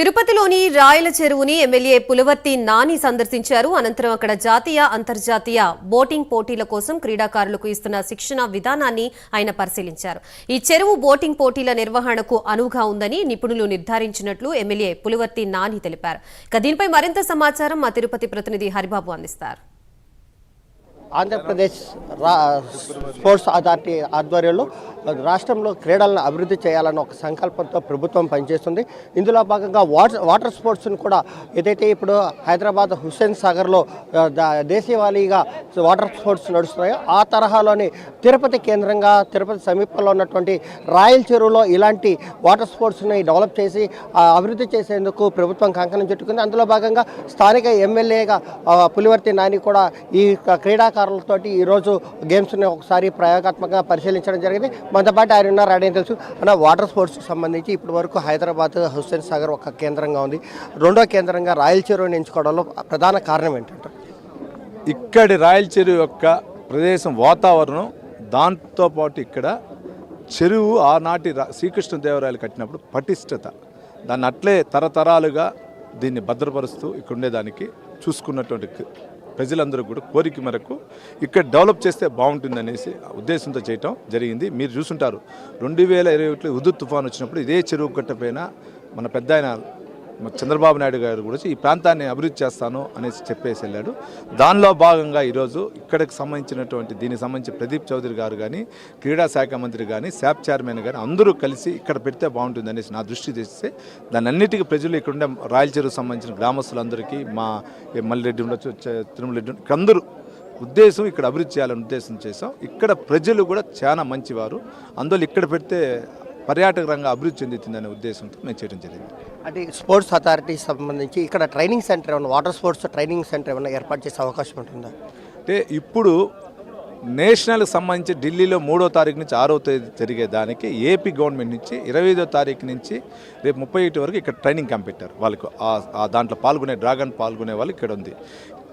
తిరుపతిలోని రాయల చెరువుని ఎమ్మెల్యే పులవర్తి నాని సందర్శించారు. అనంతరం అక్కడ జాతీయ అంతర్జాతీయ బోటింగ్ పోటీల కోసం క్రీడాకారులకు ఇస్తున్న శిక్షణ విధానాన్ని ఆయన పరిశీలించారు. ఈ చెరువు బోటింగ్ పోటీల నిర్వహణకు అనువుగా ఉందని నిపుణులు నిర్ధారించినట్లు ఎమ్మెల్యే పులవర్తి నాని తెలిపారు. ఇక దీనిపై మరింత సమాచారం మా తిరుపతి ప్రతినిధి హరిబాబు అందిస్తారు. ఆంధ్రప్రదేశ్ రా స్పోర్ట్స్ అథారిటీ ఆధ్వర్యంలో రాష్ట్రంలో క్రీడలను అభివృద్ధి చేయాలన్న ఒక సంకల్పంతో ప్రభుత్వం పనిచేస్తుంది. ఇందులో భాగంగా వాటర్ వాటర్ స్పోర్ట్స్ను కూడా ఏదైతే ఇప్పుడు హైదరాబాద్ హుస్సేన్ సాగర్లో దేశీయవాళీగా వాటర్ స్పోర్ట్స్ నడుస్తున్నాయో ఆ తరహాలోని తిరుపతి కేంద్రంగా తిరుపతి సమీపంలో ఉన్నటువంటి రాయల్ చెరువులో ఇలాంటి వాటర్ స్పోర్ట్స్ని డెవలప్ చేసి ఆ, అభివృద్ధి చేసేందుకు ప్రభుత్వం కంకణం చుట్టుకుంది. అందులో భాగంగా స్థానిక ఎమ్మెల్యేగా పులివర్తి నాని కూడా ఈ క్రీడాకారు క్రీడాకారులతోటి ఈరోజు గేమ్స్ని ఒకసారి ప్రయోగాత్మకంగా పరిశీలించడం జరిగింది. మనతో పాటు ఆయన ఉన్నారు. ఆయన తెలుసు? అన్న వాటర్ స్పోర్ట్స్కి సంబంధించి ఇప్పటి వరకు హైదరాబాద్ హుస్సేన్ సాగర్ ఒక కేంద్రంగా ఉంది. రెండో కేంద్రంగా రాయల్ చెరువుని ఎంచుకోవడంలో ప్రధాన కారణం ఏంటంటారు? ఇక్కడి రాయల చెరువు యొక్క ప్రదేశం వాతావరణం దాంతోపాటు ఇక్కడ చెరువు ఆనాటి శ్రీకృష్ణదేవరాయలు కట్టినప్పుడు పటిష్టత. దాన్ని అట్లే తరతరాలుగా దీన్ని భద్రపరుస్తూ ఇక్కడ ఉండేదానికి చూసుకున్నటువంటి ప్రజలందరూ కూడా కోరిక మేరకు ఇక్కడ డెవలప్ చేస్తే బాగుంటుందనేసి ఉద్దేశంతో చేయటం జరిగింది. మీరు చూసుంటారు రెండు వేల ఇరవై ఒకటిలో ఉదు తుఫాన్ వచ్చినప్పుడు ఇదే చెరువు కట్టపైన మన పెద్ద ఆయన చంద్రబాబు నాయుడు గారు కూడా ఈ ప్రాంతాన్ని అభివృద్ధి చేస్తాను అనేసి చెప్పేసి వెళ్ళాడు. దానిలో భాగంగా ఈరోజు ఇక్కడికి సంబంధించినటువంటి దీనికి సంబంధించి ప్రదీప్ చౌదరి గారు కానీ క్రీడా శాఖ మంత్రి కానీ శాప్ చైర్మన్ కానీ అందరూ కలిసి ఇక్కడ పెడితే బాగుంటుంది అనేసి నా దృష్టి తెస్తే దాని అన్నిటికీ ప్రజలు ఇక్కడ ఉండే రాయల చెరువు సంబంధించిన గ్రామస్తులందరికీ మా మల్లిరెడ్డి ఉండొచ్చు తిరుమల తిరుమలరెడ్డి అందరూ ఉద్దేశం ఇక్కడ అభివృద్ధి చేయాలని ఉద్దేశం చేసాం ఇక్కడ ప్రజలు కూడా చాలా మంచివారు. అందువల్ల ఇక్కడ పెడితే పర్యాటక రంగం అభివృద్ధి చెందుతుందనే ఉద్దేశంతో మేము చేయడం జరిగింది. అంటే స్పోర్ట్స్ అథారిటీ సంబంధించి ఇక్కడ ట్రైనింగ్ సెంటర్ ఏమైనా వాటర్ స్పోర్ట్స్ ట్రైనింగ్ సెంటర్ ఏమైనా ఏర్పాటు చేసే అవకాశం ఉంటుందా? అంటే ఇప్పుడు నేషనల్కి సంబంధించి ఢిల్లీలో మూడో తారీఖు నుంచి ఆరో తేదీ జరిగే దానికి ఏపీ గవర్నమెంట్ నుంచి ఇరవై ఐదో తారీఖు నుంచి రేపు ముప్పై ఒకటి వరకు ఇక్కడ ట్రైనింగ్ క్యాంప్ పెట్టారు. వాళ్ళకు ఆ- దాంట్లో పాల్గొనే డ్రాగన్ పాల్గొనే వాళ్ళు ఇక్కడ ఉంది.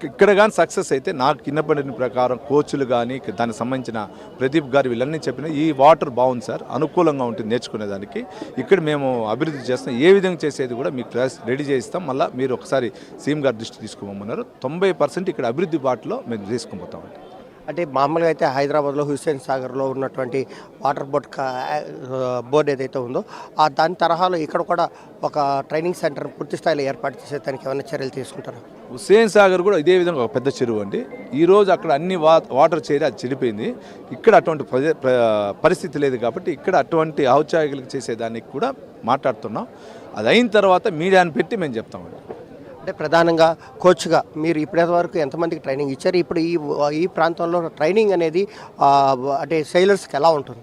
ఇక్కడ కానీ సక్సెస్ అయితే నాకు కిందపడిన ప్రకారం కోచ్లు కానీ దానికి సంబంధించిన ప్రదీప్ గారు వీళ్ళన్నీ చెప్పిన ఈ వాటర్ బాగుంది సార్ అనుకూలంగా ఉంటుంది నేర్చుకునేదానికి ఇక్కడ మేము అభివృద్ధి చేస్తాం. ఏ విధంగా చేసేది కూడా మీకు క్లాస్ రెడీ చేయిస్తాం. మళ్ళీ మీరు ఒకసారి సీఎం గారు దృష్టి తీసుకోమన్నారు తొంభై పర్సెంట్ ఇక్కడ అభివృద్ధి బాటలో మేము తీసుకుపోతామండి. అంటే మామూలుగా అయితే హైదరాబాద్లో హుస్సేన్ సాగర్లో ఉన్నటువంటి వాటర్ బోట్ బోర్డ్ బోర్డు ఏదైతే ఉందో ఆ దాని తరహాలో ఇక్కడ కూడా ఒక ట్రైనింగ్ సెంటర్ పూర్తి స్థాయిలో ఏర్పాటు చేసే దానికి ఏమైనా చర్యలు తీసుకుంటారు? హుస్సేన్ సాగర్ కూడా ఇదే విధంగా ఒక పెద్ద చెరువు అండి. ఈరోజు అక్కడ అన్ని వా వాటర్ చేరి అది చెడిపోయింది. ఇక్కడ అటువంటి ప్ర- పరిస్థితి లేదు కాబట్టి ఇక్కడ అటువంటి ఔచాయికులకు చేసేదానికి కూడా మాట్లాడుతున్నాం. అది అయిన తర్వాత మీడియాని పెట్టి మేము చెప్తామండి. అంటే ప్రధానంగా కోచ్గా మీరు ఇప్పటి వరకు ఎంతమందికి ట్రైనింగ్ ఇచ్చారు? ఇప్పుడు ఈ ఈ ప్రాంతంలో ట్రైనింగ్ అనేది అంటే సెయిలర్స్కి ఎలా ఉంటుంది?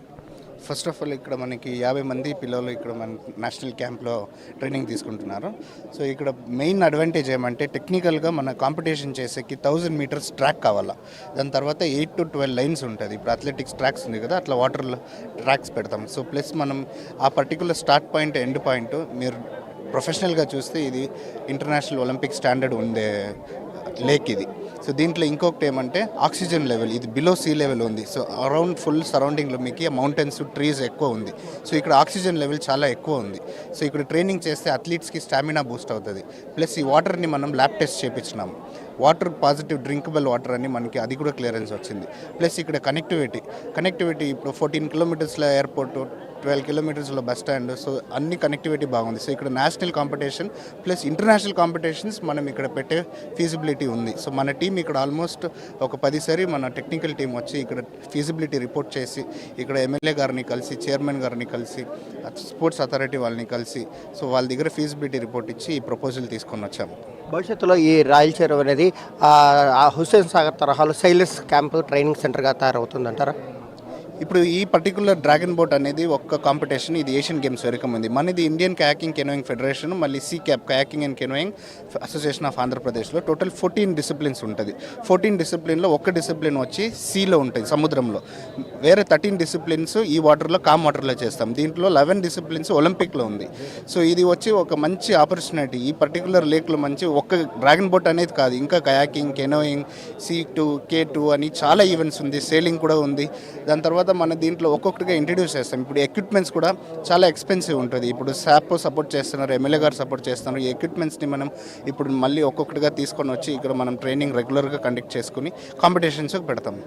ఫస్ట్ ఆఫ్ ఆల్ ఇక్కడ మనకి యాభై మంది పిల్లలు ఇక్కడ మన నేషనల్ క్యాంప్లో ట్రైనింగ్ తీసుకుంటున్నారు. సో ఇక్కడ మెయిన్ అడ్వాంటేజ్ ఏమంటే టెక్నికల్గా మన కాంపిటీషన్ చేసేకి థౌజండ్ మీటర్స్ ట్రాక్ కావాలా. దాని తర్వాత ఎయిట్ టు ట్వెల్వ్ లైన్స్ ఉంటుంది. ఇప్పుడు అథ్లెటిక్స్ ట్రాక్స్ ఉంది కదా అట్లా వాటర్లో ట్రాక్స్ పెడతాం. సో ప్లస్ మనం ఆ particular start point end point మీరు ప్రొఫెషనల్గా చూస్తే ఇది ఇంటర్నేషనల్ ఒలింపిక్ స్టాండర్డ్ ఉండే లేక్ ఇది. సో దీంట్లో ఇంకొకటి ఏమంటే ఆక్సిజన్ లెవెల్ ఇది బిలో సీ లెవెల్ ఉంది. సో అరౌండ్ ఫుల్ సరౌండింగ్లో మీకు మౌంటైన్స్ ట్రీస్ ఎక్కువ ఉంది. సో ఇక్కడ ఆక్సిజన్ లెవెల్ చాలా ఎక్కువ ఉంది. సో ఇక్కడ ట్రైనింగ్ చేస్తే అథ్లీట్స్కి స్టామినా బూస్ట్ అవుతుంది. ప్లస్ ఈ వాటర్ని మనం ల్యాబ్ టెస్ట్ చేపించినాం. వాటర్ పాజిటివ్ డ్రింకబుల్ వాటర్ అని మనకి అది కూడా క్లియరెన్స్ వచ్చింది. ప్లస్ ఇక్కడ కనెక్టివిటీ కనెక్టివిటీ ఇప్పుడు ఫోర్టీన్ కిలోమీటర్స్లో ఎయిర్పోర్ట్ ట్వెల్వ్ కిలోమీటర్స్లో బస్ స్టాండ్ సో అన్ని కనెక్టివిటీ బాగుంది. సో ఇక్కడ national competition plus international competitions మనం ఇక్కడ పెట్టే ఫీజిబిలిటీ ఉంది. సో మన టీం ఇక్కడ ఆల్మోస్ట్ ఒక పదిసారి మన టెక్నికల్ టీం వచ్చి ఇక్కడ ఫీజిబిలిటీ రిపోర్ట్ చేసి ఇక్కడ ఎమ్మెల్యే గారిని కలిసి చైర్మన్ గారిని కలిసి స్పోర్ట్స్ అథారిటీ వాళ్ళని కలిసి సో వాళ్ళ దగ్గర ఫీజిబిలిటీ రిపోర్ట్ ఇచ్చి ఈ ప్రపోజల్ తీసుకొని వచ్చాము. భవిష్యత్తులో ఈ రాయల్ చెరువు అనేది ఆ, హుస్సేన్ సాగర్ తరహాలో సైలెన్స్ క్యాంప్ ట్రైనింగ్ సెంటర్గా తయారవుతుందంటారా? ఇప్పుడు ఈ పర్టికులర్ డ్రాగన్ బోట్ అనేది ఒక్క కాంపిటీషన్ ఇది ఏషియన్ గేమ్స్ వరకు ఉంది. మనది ఇండియన్ కయాకింగ్ కెనోయింగ్ ఫెడరేషన్ మళ్ళీ సీ cap kayaking and canoeing association of ఆంధ్రప్రదేశ్లో టోటల్ ఫోర్టీన్ డిసిప్లిన్స్ ఉంటుంది. ఫోర్టీన్ డిసిప్లిన్లో ఒక్క డిసిప్లిన్ వచ్చి సీలో ఉంటుంది సముద్రంలో. వేరే థర్టీన్ డిసిప్లిన్స్ ఈ వాటర్లో కామ్ వాటర్లో చేస్తాం. దీంట్లో లెవెన్ డిసిప్లిన్స్ ఒలింపిక్లో ఉంది. సో ఇది వచ్చి ఒక మంచి ఆపర్చునిటీ ఈ పర్టికులర్ లేక్లో మంచి ఒక్క డ్రాగన్ బోట్ అనేది కాదు ఇంకా kayaking canoeing C two K two అని చాలా ఈవెంట్స్ ఉంది సేలింగ్ కూడా ఉంది. దాని తర్వాత తర్వాత మన దీంట్లో ఒక్కొక్కటిగా ఇంట్రడ్యూస్ చేస్తాం. ఇప్పుడు ఎక్విప్మెంట్స్ కూడా చాలా ఎక్స్పెన్సివ్ ఉంటుంది. ఇప్పుడు శాప్ సపోర్ట్ చేస్తున్నారు ఎమ్మెల్యే గారు సపోర్ట్ చేస్తున్నారు. ఈ ఎక్విప్మెంట్స్ని మనం ఇప్పుడు మళ్ళీ ఒక్కొక్కటిగా తీసుకొని వచ్చి ఇక్కడ మనం ట్రైనింగ్ రెగ్యులర్గా కండక్ట్ చేసుకుని కాంపిటీషన్స్ పెడతాం.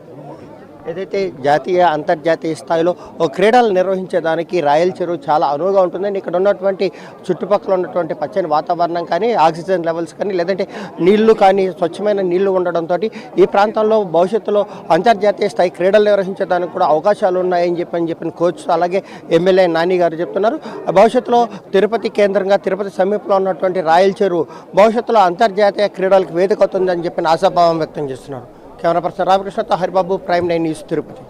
ఏదైతే జాతీయ అంతర్జాతీయ స్థాయిలో ఓ క్రీడలు నిర్వహించేదానికి రాయల్ చెరువు చాలా అనువుగా ఉంటుందని ఇక్కడ ఉన్నటువంటి చుట్టుపక్కల ఉన్నటువంటి పచ్చని వాతావరణం కానీ ఆక్సిజన్ లెవెల్స్ కానీ లేదంటే నీళ్ళు కానీ స్వచ్ఛమైన నీళ్ళు ఉండడంతో ఈ ప్రాంతంలో భవిష్యత్తులో అంతర్జాతీయ స్థాయి క్రీడలు నిర్వహించడానికి కూడా అవకాశాలు ఉన్నాయని చెప్పని చెప్పిన కోచ్ అలాగే ఎమ్మెల్యే నాని గారు చెప్తున్నారు. భవిష్యత్తులో తిరుపతి కేంద్రంగా తిరుపతి సమీపంలో ఉన్నటువంటి రాయల్ చెరువు భవిష్యత్తులో అంతర్జాతీయ క్రీడలకు వేదిక అవుతుందని చెప్పిన ఆశాభావం వ్యక్తం చేస్తున్నారు. Camera person రామకృష్ణతో Haribabu prime nine news Tirupati